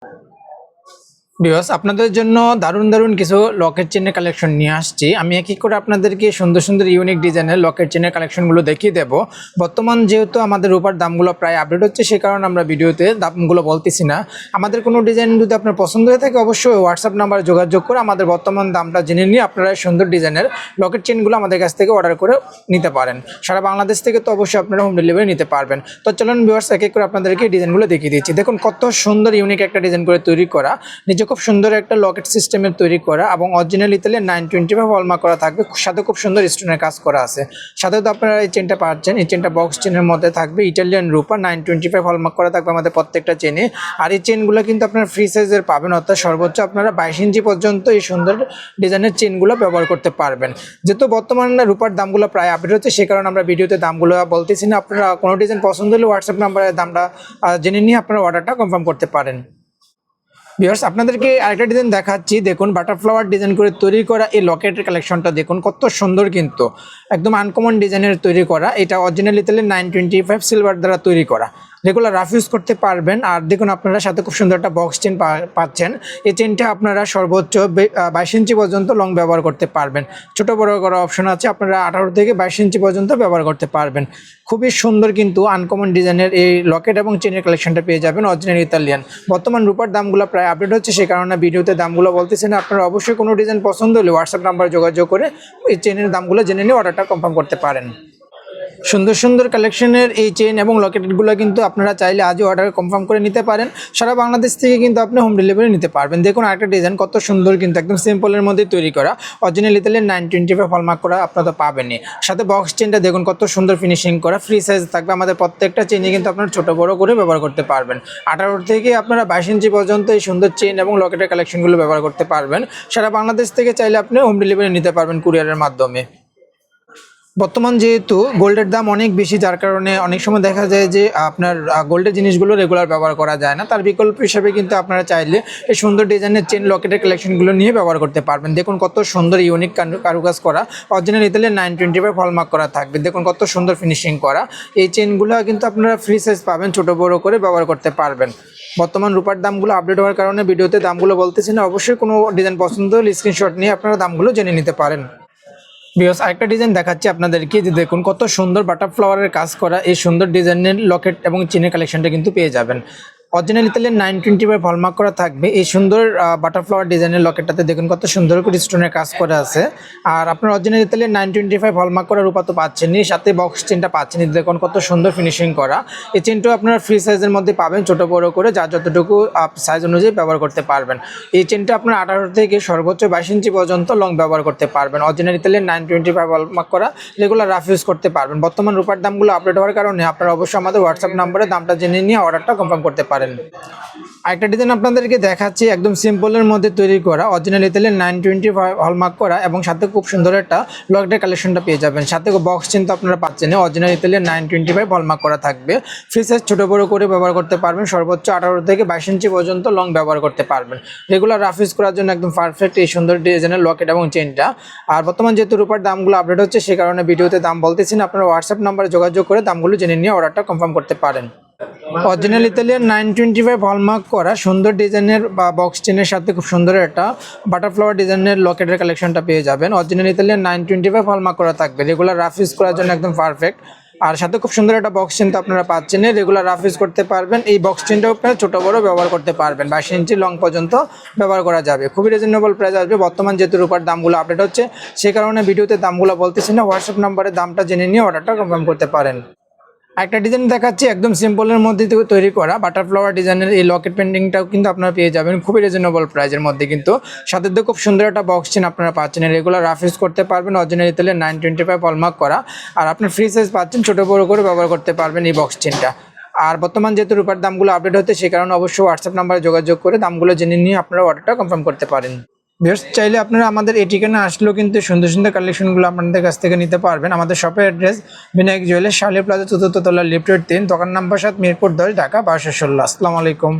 Thank you. Because আপনাদের জন্য দারুণ দারুণ কিছু লকেট চেনের কালেকশন নিয়ে আসছি। আমি এক করে আপনাদেরকে সুন্দর সুন্দর ইউনিক ডিজাইনের লকেট চেনের কালেকশনগুলো দেখিয়ে দেবো। বর্তমান যেহেতু আমাদের রূপার দামগুলো প্রায় আপডেট হচ্ছে, সে কারণে আমরা ভিডিওতে দামগুলো বলতেছি না। আমাদের কোনো ডিজাইন যদি আপনার পছন্দ হয়ে থাকে, অবশ্যই হোয়াটসঅ্যাপ নাম্বারে যোগাযোগ করে আমাদের বর্তমান দামটা জেনে নিয়ে আপনারা সুন্দর ডিজাইনের লকেট চেনগুলো আমাদের কাছ থেকে অর্ডার করে নিতে পারেন। সারা বাংলাদেশ থেকে তো অবশ্যই আপনারা হোম ডেলিভারি নিতে পারবেন। তো চলুন ভিউয়ার্স এক এক করে আপনাদেরকে ডিজাইনগুলো দেখিয়ে দিচ্ছি। দেখুন, কত সুন্দর ইউনিক একটা ডিজাইন করে তৈরি করা। নিজে খুব সুন্দর একটা লকেট সিস্টেমের তৈরি করা এবং original Italian nine twenty five hallmark করা থাকবে। সাথে খুব সুন্দর স্টোনের কাজ করা আছে। সাথে তো আপনারা এই চেনটা পাচ্ছেন। এই চেনটা বক্স চেনের মধ্যে থাকবে ইটালিয়ান রূপা নাইন টোয়েন্টি ফাইভ হলমার্ক করা থাকবে আমাদের প্রত্যেকটা চেনে আর এই চেনগুলো কিন্তু আপনারা ফ্রি সাইজের পাবেন, অর্থাৎ সর্বোচ্চ আপনারা বাইশ ইঞ্চি পর্যন্ত এই সুন্দর ডিজাইনের চেনগুলো ব্যবহার করতে পারবেন। যেহেতু বর্তমানে রূপার দামগুলো প্রায় আপডেট হচ্ছে, সে কারণে আমরা ভিডিওতে দামগুলো বলতেছি না। আপনারা কোনো ডিজাইন পছন্দ হলে হোয়াটসঅ্যাপ নাম্বারে দামটা জেনে নিয়ে আপনারা অর্ডারটা কনফার্ম করতে পারেন। ভিউয়ার্স আপনাদেরকে আরেকটা ডিজাইন দেখাচ্ছি। দেখুন বাটারফ্লাওয়ার ডিজাইন করে তৈরি করা এই লকেটের কালেকশনটা দেখুন, কত সুন্দর কিন্তু। একদম আনকমন ডিজাইনের তৈরি করা। এটা original Italy nine twenty five silver দ্বারা তৈরি করা। রেগুলার রাফ ইউজ করতে পারবেন। আর দেখুন, আপনারা সাথে খুব সুন্দর একটা বক্স চেন পাচ্ছেন। এই চেনটা আপনারা সর্বোচ্চ বাইশ ইঞ্চি পর্যন্ত লং ব্যবহার করতে পারবেন। ছোট, বড় করা অপশন আছে, আপনারা আঠারো থেকে বাইশ ইঞ্চি পর্যন্ত ব্যবহার করতে পারবেন। খুবই সুন্দর কিন্তু আনকমন ডিজাইনের এই লকেট এবং চেনের কালেকশনটা পেয়ে যাবেন অরিজিনাল ইতালিয়ান বর্তমান রূপার দামগুলো প্রায় আপডেট হচ্ছে সেই কারণে ভিডিওতে দামগুলো বলতেছেন আপনারা অবশ্যই কোনো ডিজাইন পছন্দ হলে হোয়াটসঅ্যাপ নাম্বার যোগাযোগ করে এই চেনের দামগুলো জেনে নিয়ে অর্ডারটা কনফার্ম করতে পারেন। সুন্দর সুন্দর কালেকশনের এই চেন এবং লকেটগুলো কিন্তু আপনারা চাইলে আজও অর্ডার কনফার্ম করে নিতে পারেন। সারা বাংলাদেশ থেকে কিন্তু আপনি হোম ডেলিভারি নিতে পারবেন। দেখুন আরেকটা ডিজাইন কত সুন্দর কিন্তু একদম সিম্পলের মধ্যে তৈরি করা। Original Italian nine twenty five hallmark করা আপনারা তো পাবেনই। সাথে বক্স চেনটা দেখুন কত সুন্দর ফিনিশিং করা। ফ্রি সাইজ থাকবে। আমাদের প্রত্যেকটা চেনে কিন্তু আপনারা ছোটো বড় করে ব্যবহার করতে পারবেন। আঠারো থেকে আপনারা বাইশ ইঞ্চি পর্যন্ত এই সুন্দর চেন এবং লকেটের কালেকশনগুলো ব্যবহার করতে পারবেন। সারা বাংলাদেশ থেকে চাইলে আপনি হোম ডেলিভারি নিতে পারবেন কুরিয়ারের মাধ্যমে। বর্তমান যেহেতু গোল্ডের দাম অনেক বেশি, যার কারণে অনেক সময় দেখা যায় যে আপনার গোল্ডের জিনিসগুলো রেগুলার ব্যবহার করা যায় না। তার বিকল্প হিসেবে কিন্তু আপনারা চাইলে এই সুন্দর ডিজাইনের চেন লকেটের কালেকশনগুলো নিয়ে ব্যবহার করতে পারবেন। দেখুন কত সুন্দর ইউনিক কারুকাজ করা। Original Italian nine twenty five hallmark করা থাকবে। দেখুন কত সুন্দর ফিনিশিং করা। এই চেনগুলো কিন্তু আপনারা ফ্রি সাইজ পাবেন, ছোট, বড় করে ব্যবহার করতে পারবেন। বর্তমান রূপার দামগুলো আপডেট হওয়ার কারণে ভিডিওতে দামগুলো বলতেছি না। অবশ্যই কোনো ডিজাইন পছন্দ হলে স্ক্রিনশট নিয়ে আপনারা দামগুলো জেনে নিতে পারেন। বিকজ আরেকটা ডিজাইন দেখাচ্ছি আপনাদেরকে যে দেখুন কত সুন্দর বাটারফ্লাওয়ারের কাজ করা এই সুন্দর ডিজাইনের লকেট এবং চিনের কালেকশনটা কিন্তু পেয়ে যাবেন। Original Italian nine twenty five hallmark করা থাকবে। এই সুন্দর বাটারফ্লাওয়ার ডিজাইনের লকেটটাতে দেখুন কত সুন্দর করে স্টোনের কাজ করা আছে। আর আপনার original Italian nine twenty five hallmark করা রূপা তো পাচ্ছেনই, সাথে বক্স চেনটা পাচ্ছেনই। দেখুন কত সুন্দর ফিনিশিং করা। এই চেনটাও আপনারা ফ্রি সাইজের মধ্যে পাবেন, ছোট বড় করে, যার যতটুকু সাইজ অনুযায়ী ব্যবহার করতে পারবেন। এই চেনটা আপনার আঠারো থেকে সর্বোচ্চ বাইশ ইঞ্চি পর্যন্ত লং ব্যবহার করতে পারবেন। Original Italian nine twenty five hallmark করা রেগুলার রাফ ইউজ করতে পারবেন। বর্তমান রূপার দামগুলো আপডেট হওয়ার কারণে আপনারা অবশ্যই আমাদের হোয়াটসঅ্যাপ নাম্বারে দামটা জেনে নিয়ে অর্ডারটা কনফার্ম করতে পারেন। আরেকটা ডিজাইন আপনাদেরকে দেখাচ্ছি, একদম সিম্পলের মধ্যে তৈরি করা original Italian nine twenty hallmark করা এবং সাথে খুব সুন্দর একটা লকডের কালেকশনটা পেয়ে যাবেন। সাথে বক্স চিন্তা আপনারা পাচ্ছেন original Italian nine twenty five hallmark করা থাকবে। সাইজ ছোটো বড়ো করে ব্যবহার করতে পারবেন, সর্বোচ্চ আঠারো থেকে বাইশ ইঞ্চি পর্যন্ত লং ব্যবহার করতে পারবেন। রেগুলার রাফ ইউজ করার জন্য একদম পারফেক্ট এই সুন্দর ডিজাইনের লকেট এবং চেনটা আর বর্তমান যেহেতু রূপার দামগুলো আপডেট হচ্ছে, সে কারণে ভিডিওতে দাম বলতেছি না, আপনারা হোয়াটসঅ্যাপ নাম্বারে যোগাযোগ করে দামগুলো জেনে নিয়ে অর্ডারটা কনফার্ম করতে পারেন। Original Italian nine twenty five hallmark করা, সুন্দর ডিজাইনের বা বক্স চেনের সাথে খুব সুন্দর একটা বাটারফ্লাওয়ার ডিজাইনের লকেটের কালেকশনটা পেয়ে যাবেন। Original Italian nine twenty five hallmark করা থাকবে। রেগুলার রাফ ইউজ করার জন্য একদম পারফেক্ট আর সাথে খুব সুন্দর একটা বক্স চেন তো আপনারা পাচ্ছেন। রেগুলার রাফ ইউজ করতে পারবেন। এই বক্স চেনটাও আপনারা ছোটো, বড়ো ব্যবহার করতে পারবেন। বাইশ ইঞ্চি লং পর্যন্ত ব্যবহার করা যাবে। খুবই রিজনেবল প্রাইস আসবে। বর্তমান যেহেতু রূপার দামগুলো আপডেট হচ্ছে সেই কারণে ভিডিওতে দামগুলো বলতেছি না। হোয়াটসঅ্যাপ নাম্বারে দামটা জেনে নিয়ে অর্ডারটা কনফার্ম করতে পারেন। একটা ডিজাইন দেখাচ্ছি, একদম সিম্পলের মধ্যে তৈরি করা বাটারফ্লাওয়ার ডিজাইনের এই লকেট পেন্টিংটাও কিন্তু আপনারা পেয়ে যাবেন, খুবই রিজনেবল প্রাইসের মধ্যে কিন্তু। সাথে তো খুব সুন্দর একটা বক্স চেন আপনারা পাচ্ছেন রেগুলার রাফ ইউজ করতে পারবেন অরিজিনাল তেলে নাইন টোয়েন্টি ফাইভ হলমার্ক করা। আর আপনার ফ্রি সাইজ পাচ্ছেন, ছোটো বড়ো করে ব্যবহার করতে পারবেন এই বক্স চেনটা আর বর্তমান যেহেতু রূপার দামগুলো আপডেট হচ্ছে সেই কারণে অবশ্যই হোয়াটসঅ্যাপ নাম্বারে যোগাযোগ করে দামগুলো জেনে নিয়ে আপনারা অর্ডারটা কনফার্ম করতে পারেন। বেশ চাইলে আপনারা আমাদের এই ঠিকানা আসলেও কিন্তু সুন্দর সুন্দর কালেকশনগুলো আপনাদের কাছ থেকে নিতে পারবেন। আমাদের শপের address Binayak jewellers Shali plaza চতুর্থ তলা লিফটেড তিন দোকান নাম্বার সাত, মিরপুর দশ, ঢাকা, বারোশো ষোলো। আসসালামু আলাইকুম।